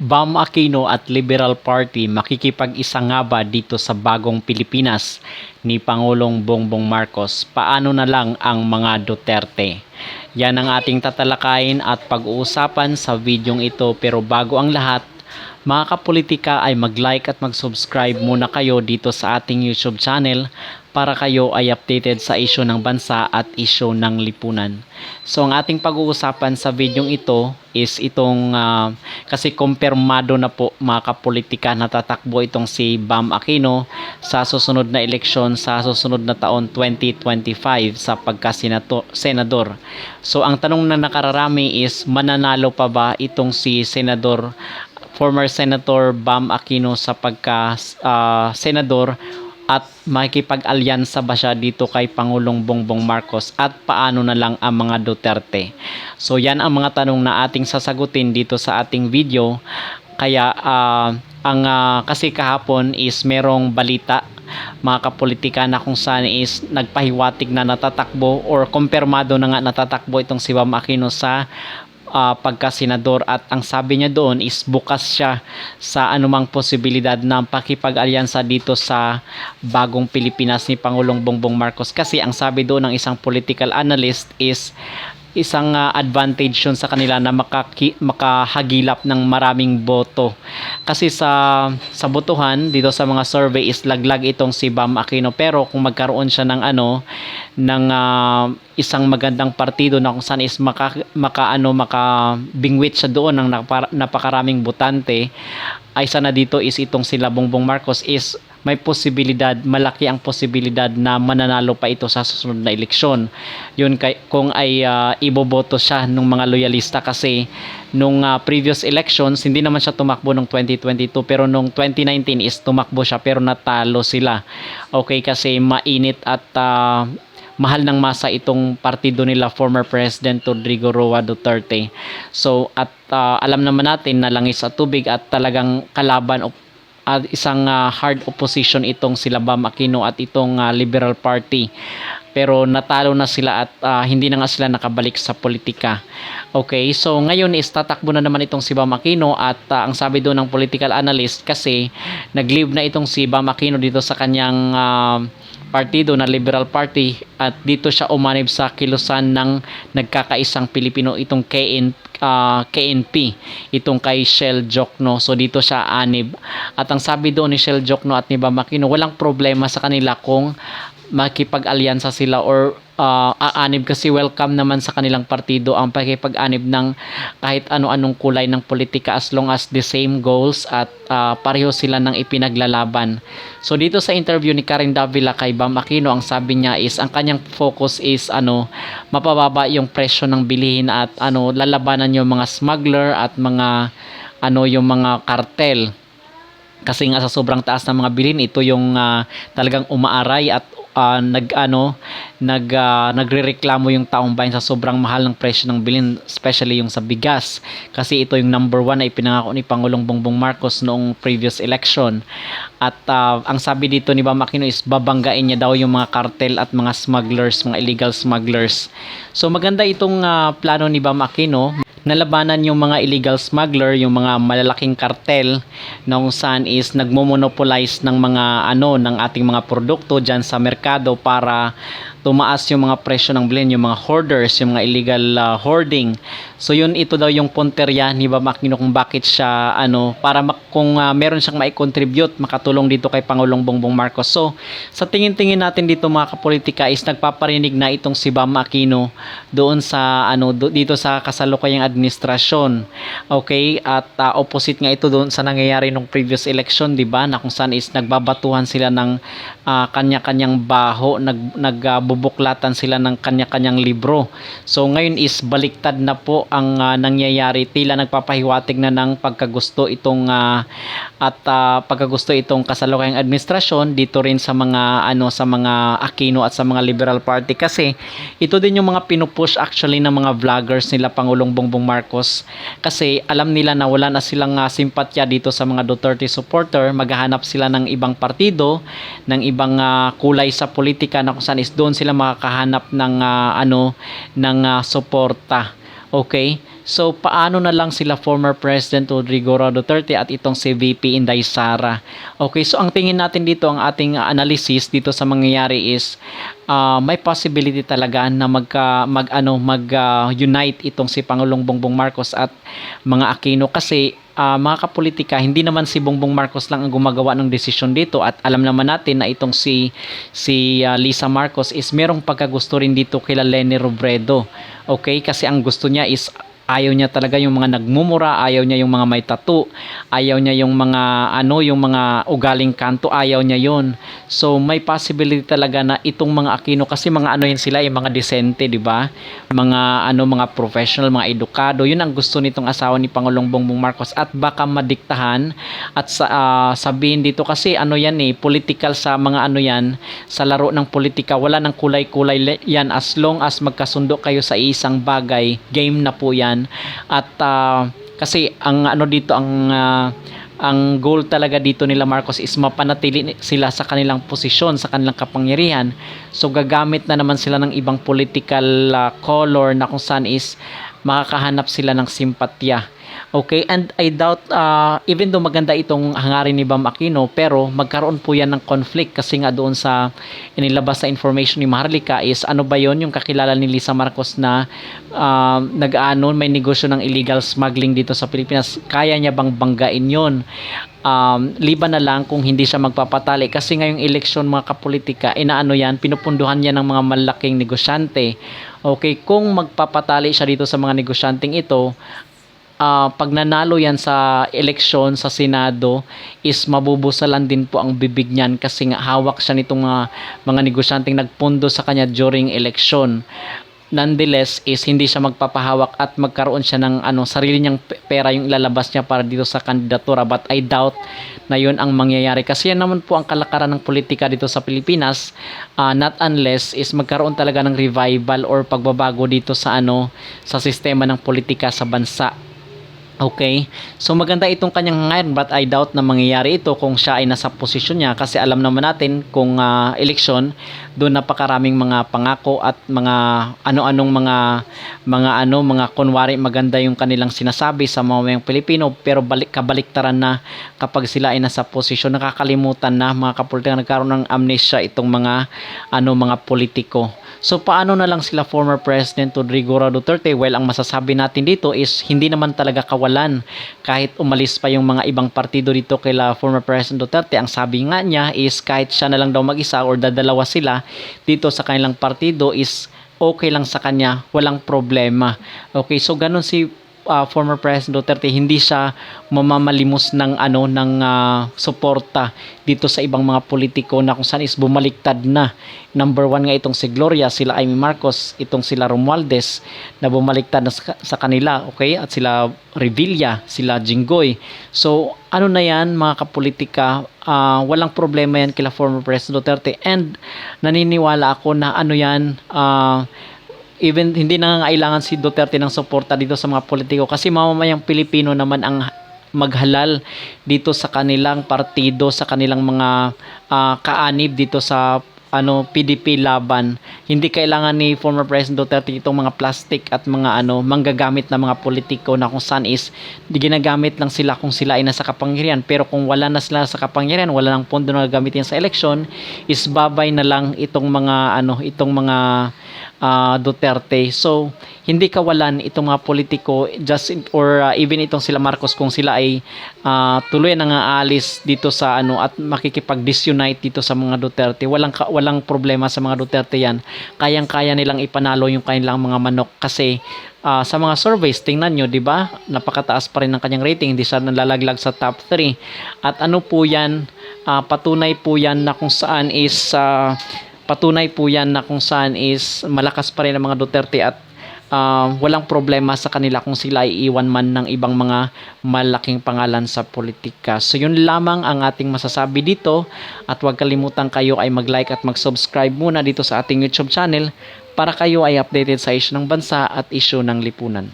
Bam Aquino at Liberal Party makikipag-isa nga ba dito sa bagong Pilipinas ni Pangulong Bongbong Marcos? Paano na lang ang mga Duterte? Yan ang ating tatalakayin at pag-uusapan sa videong ito pero bago ang lahat, mga kapolitika ay mag-like at mag-subscribe muna kayo dito sa ating YouTube channel para kayo ay updated sa isyo ng bansa at isyo ng lipunan. So ang ating pag-uusapan sa videong ito is itong ah, kasi kumpirmado na po mga kapolitika na tatakbo itong si Bam Aquino sa susunod na eleksyon sa susunod na taon 2025 sa pagka-senador. So ang tanong na nakararami is mananalo pa ba itong si Senador former Senator Bam Aquino sa pagka ah, senador at makikipag-alyansa ba siya dito kay Pangulong Bongbong Marcos at paano na lang ang mga Duterte. So yan ang mga tanong na ating sasagutin dito sa ating video. Kaya ah, ang ah, kasi kahapon is merong balita mga kapolitika na kung saan is nagpahiwatig na natatakbo or kumpirmado na nga natatakbo itong si Bam Aquino sa ah, pagka-senador. At ang sabi niya doon is bukas siya sa anumang posibilidad ng pakipag-alyansa dito sa bagong Pilipinas ni Pangulong Bongbong Marcos. Kasi ang sabi doon ng isang political analyst is isang ah, advantage yun sa kanila na makaki, makahagilap ng maraming boto. Kasi sa sa botohan dito sa mga survey is laglag itong si Bam Aquino pero kung magkaroon siya ng ano ng ah, isang magandang partido na kung saan is maka, maka ano makabingwit siya doon ng napakaraming botante ay sana dito is itong sila Bongbong Marcos is may posibilidad, malaki ang posibilidad na mananalo pa ito sa susunod na eleksyon. Yun kay, kung ay ah, iboboto siya ng mga loyalista kasi nung ah, previous elections, hindi naman siya tumakbo nung 2022 pero nung 2019 is tumakbo siya pero natalo sila. Okay kasi mainit at ah, mahal ng masa itong partido nila former President Rodrigo Roa Duterte. So at ah, alam naman natin na langis at tubig at talagang kalaban o at isang ah, hard opposition itong sila Bam Aquino at itong ah, Liberal Party. Pero natalo na sila at ah, hindi na nga sila nakabalik sa politika. Okay, so ngayon is tatakbo na naman itong si Bam Aquino at ah, ang sabi doon ng political analyst kasi nag-leave na itong si Bam Aquino dito sa kanyang ah, partido na Liberal Party at dito siya umanib sa kilusan ng nagkakaisang Pilipino itong KN, ah, KNP itong kay Shell Jokno. So dito siya anib. At ang sabi doon ni Shell Jokno at ni Bam Aquino walang problema sa kanila kung makipag-alyansa sila or ah, aanib kasi welcome naman sa kanilang partido ang pakipag-anib ng kahit ano-anong kulay ng politika as long as the same goals at ah, pareho sila ng ipinaglalaban. So dito sa interview ni Karen Davila kay Bam Aquino, ang sabi niya is ang kanyang focus is ano, mapababa yung presyo ng bilihin at ano, lalabanan yung mga smuggler at mga ano yung mga kartel kasi nga sa sobrang taas ng mga bilhin ito yung ah, talagang umaaray at ah, nag ano nag ah, nagrereklamo yung taong bayan sa sobrang mahal ng presyo ng bilhin especially yung sa bigas. Kasi ito yung number one na ipinangako ni Pangulong Bongbong Marcos noong previous election. At ah, ang sabi dito ni Bam is babanggain niya daw yung mga cartel at mga smugglers mga illegal smugglers. So maganda itong ah, plano ni Bam nalabanan yung mga illegal smuggler, yung mga malalaking kartel na kung saan is nagmo-monopolize ng mga ano ng ating mga produkto diyan sa merkado para tumaas yung mga presyo ng bilhin, yung mga hoarders, yung mga illegal ah, hoarding. So yun ito daw yung punterya ni Bam Aquino kung bakit siya ano para mak- kung ah, meron siyang mai-contribute makatulong dito kay Pangulong Bongbong Marcos. So sa tingin-tingin natin dito mga kapolitika is nagpaparinig na itong si Bam Aquino doon sa ano do- dito sa kasalukuyang administrasyon. Okay? At ah, opposite nga ito doon sa nangyayari nung previous election, 'di ba? Na kung saan is nagbabatuhan sila ng ah, kanya-kanyang baho, nag nagbubuklatan sila ng kanya-kanyang libro. So ngayon is baliktad na po ang ah, nangyayari. Tila nagpapahiwatig na ng pagkagusto itong ah, at ah, pagkagusto itong kasalukuyang administrasyon dito rin sa mga ano sa mga Aquino at sa mga Liberal Party kasi ito din yung mga pinupush actually ng mga vloggers nila Pangulong Bongbong Marcos kasi alam nila na wala na silang ah, simpatya dito sa mga Duterte supporter. Maghahanap sila ng ibang partido ng ibang ah, kulay sa politika na kung saan is doon sila makakahanap ng ah, ano ng ah, suporta. Okay So paano na lang sila former President Rodrigo Roa Duterte at itong si VP Inday Sara. Okay, so ang tingin natin dito, ang ating analysis dito sa mangyayari is uh, may possibility talaga na magka mag ano mag uh, unite itong si Pangulong Bongbong Marcos at mga Aquino kasi uh, mga kapolitika, hindi naman si Bongbong Marcos lang ang gumagawa ng desisyon dito at alam naman natin na itong si si uh, Lisa Marcos is merong pagkagusto rin dito kila Lenny Robredo. Okay? Kasi ang gusto niya is ayaw niya talaga yung mga nagmumura, ayaw niya yung mga may tattoo, ayaw niya yung mga ano, yung mga ugaling kanto, ayaw niya yon. So may possibility talaga na itong mga Aquino kasi mga ano yun sila, yung mga decente, di ba? Mga ano, mga professional, mga edukado, yun ang gusto nitong asawa ni Pangulong Bongbong Marcos. At baka madiktahan at sa, uh, sabihin dito kasi ano yan eh, political sa mga ano yan, sa laro ng politika, wala nang kulay-kulay yan. As long as magkasundo kayo sa isang bagay, game na po yan at uh, kasi ang ano dito ang uh, ang goal talaga dito nila Marcos is mapanatili sila sa kanilang posisyon, sa kanilang kapangyarihan. So gagamit na naman sila ng ibang political uh, color na kung saan is makakahanap sila ng simpatya. Okay, and I doubt, uh, even though maganda itong hangarin ni Bam Aquino, pero magkaroon po yan ng conflict kasi nga doon sa inilabas sa information ni Maharlika is ano ba yon yung kakilala ni Lisa Marcos na uh, nag-ano, may negosyo ng illegal smuggling dito sa Pilipinas. Kaya niya bang banggain yon? um, liban na lang kung hindi siya magpapatali kasi ngayong eleksyon mga kapolitika inaano yan pinupunduhan yan ng mga malaking negosyante okay kung magpapatali siya dito sa mga negosyanteng ito uh, pag nanalo yan sa eleksyon sa Senado is mabubusalan din po ang bibig niyan kasi nga hawak siya nitong mga, mga negosyanteng nagpundo sa kanya during election nonetheless is hindi siya magpapahawak at magkaroon siya ng ano sarili niyang pera yung ilalabas niya para dito sa kandidatura. But I doubt na yun ang mangyayari kasi yan naman po ang kalakaran ng politika dito sa Pilipinas. Uh, not unless is magkaroon talaga ng revival or pagbabago dito sa ano sa sistema ng politika sa bansa Okay? So maganda itong kanyang ngayon but I doubt na mangyayari ito kung siya ay nasa posisyon niya kasi alam naman natin kung uh, eleksyon doon napakaraming mga pangako at mga ano-anong mga mga ano mga kunwari maganda yung kanilang sinasabi sa mga Pilipino pero balik kabaliktaran na kapag sila ay nasa posisyon nakakalimutan na mga kapolitika nagkaroon ng amnesia itong mga ano mga politiko So paano na lang sila former President Rodrigo Duterte? Well, ang masasabi natin dito is hindi naman talaga kawalan kahit umalis pa yung mga ibang partido dito kila former President Duterte. Ang sabi nga niya is kahit siya na lang daw mag-isa or dadalawa sila dito sa kanilang partido is okay lang sa kanya, walang problema. Okay, so ganun si uh, former President Duterte hindi siya mamamalimos ng ano ng uh, suporta dito sa ibang mga politiko na kung saan is bumaliktad na. Number one nga itong si Gloria sila Amy Marcos itong sila Romualdez na bumaliktad na sa, sa kanila okay? At sila Revilla sila Jinggoy. So ano na yan mga kapolitika? Uh, walang problema yan kila former President Duterte. And naniniwala ako na ano yan uh, even hindi na kailangan si Duterte ng suporta dito sa mga politiko kasi mamamayang Pilipino naman ang maghalal dito sa kanilang partido sa kanilang mga uh, kaanib dito sa ano PDP laban hindi kailangan ni former President Duterte itong mga plastic at mga ano manggagamit na mga politiko na kung saan is ginagamit lang sila kung sila ay nasa kapangyarihan pero kung wala na sila sa kapangyarihan wala nang pondo na gagamitin sa eleksyon is babay na lang itong mga ano itong mga uh, Duterte. So, hindi kawalan itong mga politiko just in, or uh, even itong sila Marcos kung sila ay uh, tuloy nang aalis dito sa ano at makikipag-disunite dito sa mga Duterte. Walang walang problema sa mga Duterte 'yan. Kayang-kaya nilang ipanalo yung kanilang mga manok kasi uh, sa mga surveys, tingnan nyo, di ba? Napakataas pa rin ng kanyang rating, hindi siya nalalaglag sa top 3. At ano po yan, uh, patunay po yan na kung saan is uh, patunay po yan na kung saan is malakas pa rin ang mga Duterte at uh, walang problema sa kanila kung sila ay iwan man ng ibang mga malaking pangalan sa politika. So yun lamang ang ating masasabi dito at huwag kalimutan kayo ay mag-like at mag-subscribe muna dito sa ating YouTube channel para kayo ay updated sa issue ng bansa at issue ng lipunan.